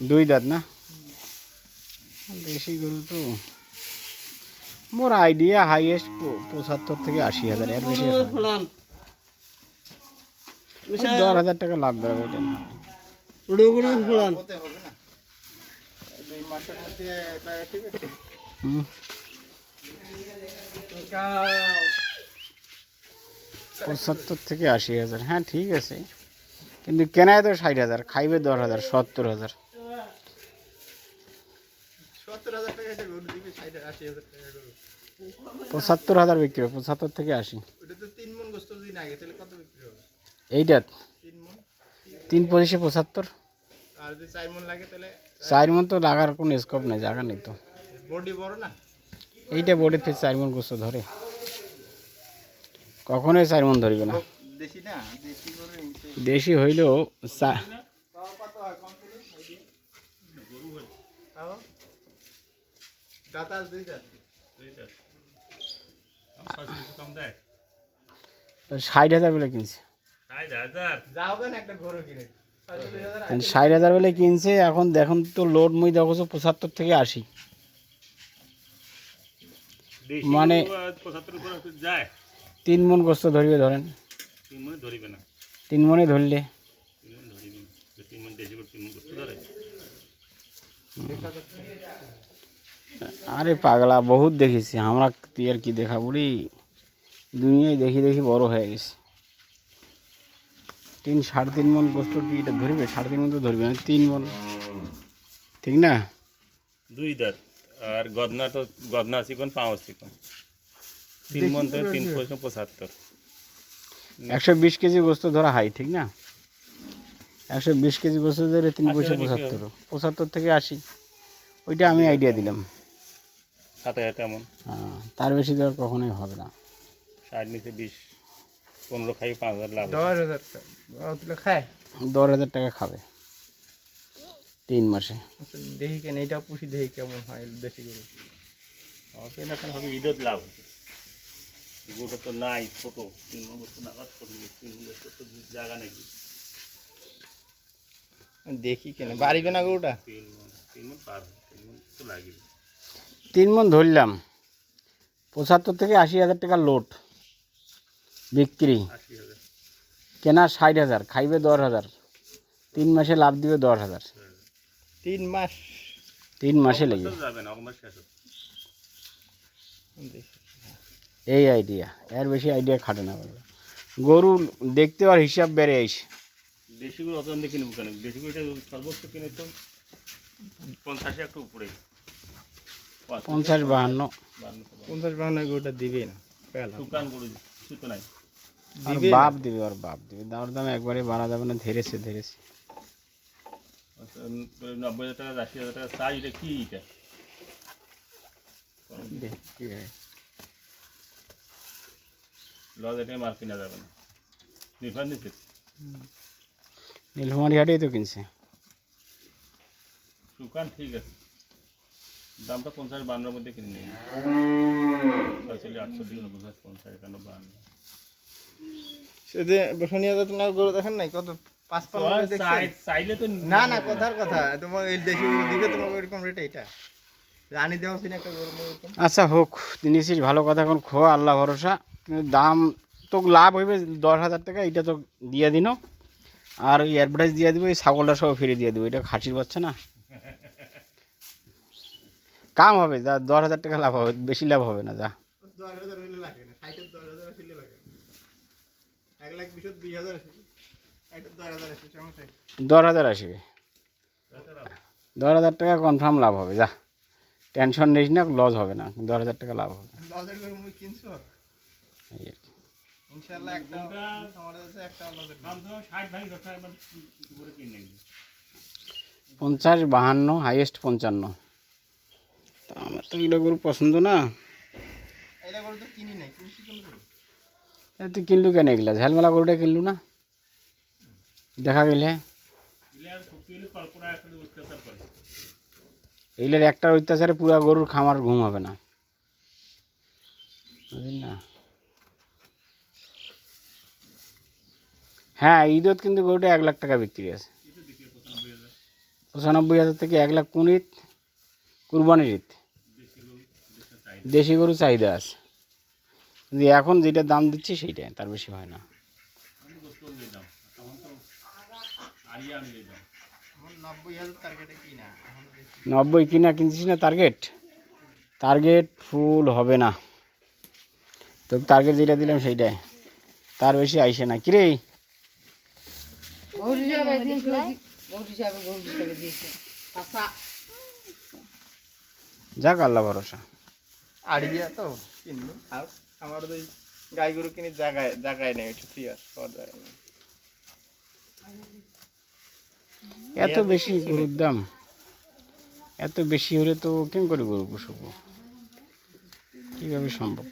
দুই দাঁত না? দেশি গরু তো। মোর আইডিয়া হাইয়েস্ট পঁচাত্তর থেকে আশি হাজার এর বেশি দশ হাজার টাকা লাভ বেরোবে এটা হুম। পঁচাত্তর থেকে আশি হাজার। হ্যাঁ ঠিক আছে। কিন্তু কেনায় তো ষাট হাজার খাইবে দশ হাজার সত্তর হাজার। পঁচাত্তর হাজার বিক্রি হবে পঁচাত্তর থেকে আশি। এইটা? তিন পঁচিশে পঁচাত্তর? মন চার মন তো লাগার কোনো স্কোপ নেই জায়গা নেই তো। বডি বড় না? এইটা বোর্ডের থেকে চার মন গোস্ত ধরে। কখনোই চার মন ধরবে না। দেশি হইলেও ষাট হাজার বলে কিনছে। ষাট হাজার বলে কিনছে, এখন দেখুন তো লোড মুই দেখো পঁচাত্তর থেকে আশি। মানে যায়। তিন মন গোস্ত ধরবে ধরেন। তিন মনে ধরিবে না। তিন মনে ধরলে। আরে পাগলা বহুত দেখেছি। আমরা তুই আর কি দেখা বলি দুনিয়ায় দেখি দেখি বড় হয়ে গেছে। তিন সাড়ে তিন মন গোস্ত কি এটা ধরবে? সাড়ে তিন মন তো ধরবে না তিন মন। ঠিক না? দুই দাঁত। আর গদনা তো গদনা চিকন পাঁচ চিকন। তিন মন তো তিন পয়সা পঁচাত্তর। একশো বিশ কেজি গোস্ত ধরা হাই ঠিক না? একশো বিশ কেজি গোস্ত ধরে তিন পয়সা পঁচাত্তর। পঁচাত্তর থেকে আশি। ওইটা আমি আইডিয়া দিলাম। সাত হাজার তেমন। হ্যাঁ, তার বেশি ধর কখনোই হবে না। ষাট নিচে বিশ পনেরো খাই পাঁচ হাজার লাভ দশ হাজার দশ হাজার টাকা খাবে। তিন মাসে। আচ্ছা, দেখি কেন এটা পুষি দেখি কেমন হয় দেশি গরু? অবশ্যই না হবে ঈদত লাভ গোটা তো নাই ছোট। তিন নাগাদ ছোট তিন তো জায়গা নাকি দেখি কেন বাড়িবে না গরুটা? তিন মন তিন মন পার তিন মন তো লাগবে। তিন মন ধরলাম। পঁচাত্তর থেকে আশি হাজার টাকা লোড। বিক্রি। কেনা ষাট হাজার খাইবে দশ হাজার। তিন মাসে লাভ দিবে দশ হাজার। তিন মাস। তিন মাসে লেগে। এই আইডিয়া এর বেশি আইডিয়া খাটে না বলবে গরু দেখতে আর হিসাব বেড়ে আইসে দেশিগুলো অত দেখে নেব কেন? দেশিগুলো এটা সর্বোচ্চ কিনে তো পঞ্চাশে একটু উপরে। পঞ্চাশ বাহান্ন। পঞ্চাশ বাহান্ন গরুটা দিবে না শুকান গরু সুতো নাই। আর বাপ দিবে আর বাপ দিবে। দাম দাম একবারে বাড়া যাবে না ধেরেছে ধেরেছে। নব্বই চাই কি। লজ হাটেই তো কিনছে শুকান ঠিক আছে দামটা পঞ্চাশ বান্নর মধ্যে কিনে নিন ছয়চল্লিশ পঞ্চাশ একান্ন বান্ন সেদিন বসুনিয়া তোমার গরু দেখেন নাই, কত পাঁচ পাঁচ করে দেখছেন? চাই- চাইলে তো না না কথার কথা তোমার এই দেশি গরু দিবে তোমাকে এরকম রেট এটা রানি দেওয়া কিনা একটা গরু আচ্ছা হোক জিনিসই ভালো কথা এখন খো আল্লাহ ভরসা। কিন্তু দাম তো লাভ হইবে দশ হাজার টাকা এটা তো দিয়ে দিন। আর ওই অ্যাডভার্টাইজ দিয়ে দিব এই ছাগলটা সব ফিরে দিয়ে দেবো এটা খাসির বাচ্চা না। কাম হবে যা দশ হাজার টাকা লাভ হবে বেশি লাভ হবে না যা। দশ হাজার হইলে লাগে না ষাটের দশ হাজার আসলে লাগে। এক লাখ বিশ বিশ হাজার আসে ষাটের দশ হাজার আসবে দশ হাজার টাকা কনফার্ম লাভ হবে যা। টেনশন নিস না লস হবে না দশ হাজার টাকা লাভ হবে। পঞ্চাশ বাহান্ন হাইয়েস্ট পঞ্চান্ন। তা আমার তো এগুলো গরু পছন্দ না। তুই কিনলু কেন এগুলা? ঝালমেলা গরুটা কিনলু না? দেখা গেলে। এইগুলোর একটা অত্যাচারে পুরো গরুর খামার ঘুম হবে না। না? হ্যাঁ ঈদত কিন্তু গরুটা এক লাখ টাকা বিক্রি আছে। পঁচানব্বই হাজার থেকে এক লাখ কোন ঈদ, কুরবানির ঈদ। দেশি গরু চাহিদা আছে। কিন্তু এখন যেটা দাম দিচ্ছে সেইটাই, তার বেশি হয় না। নব্বই কিনা কিনছিস না টার্গেট টার্গেট ফুল হবে না। তো টার্গেট যেটা দিলাম সেইটাই। তার বেশি আইসে না। কিরে? যাক আল্লাহ ভরসা। আড়িয়া তো কিনবো। আর আমার এই গাই গরু কিনে জায়গায় জায়গায় নেই আছে। এত বেশি গরুর দাম। এত বেশি হলে তো কেন করে গরু পুষবো। কীভাবে সম্ভব?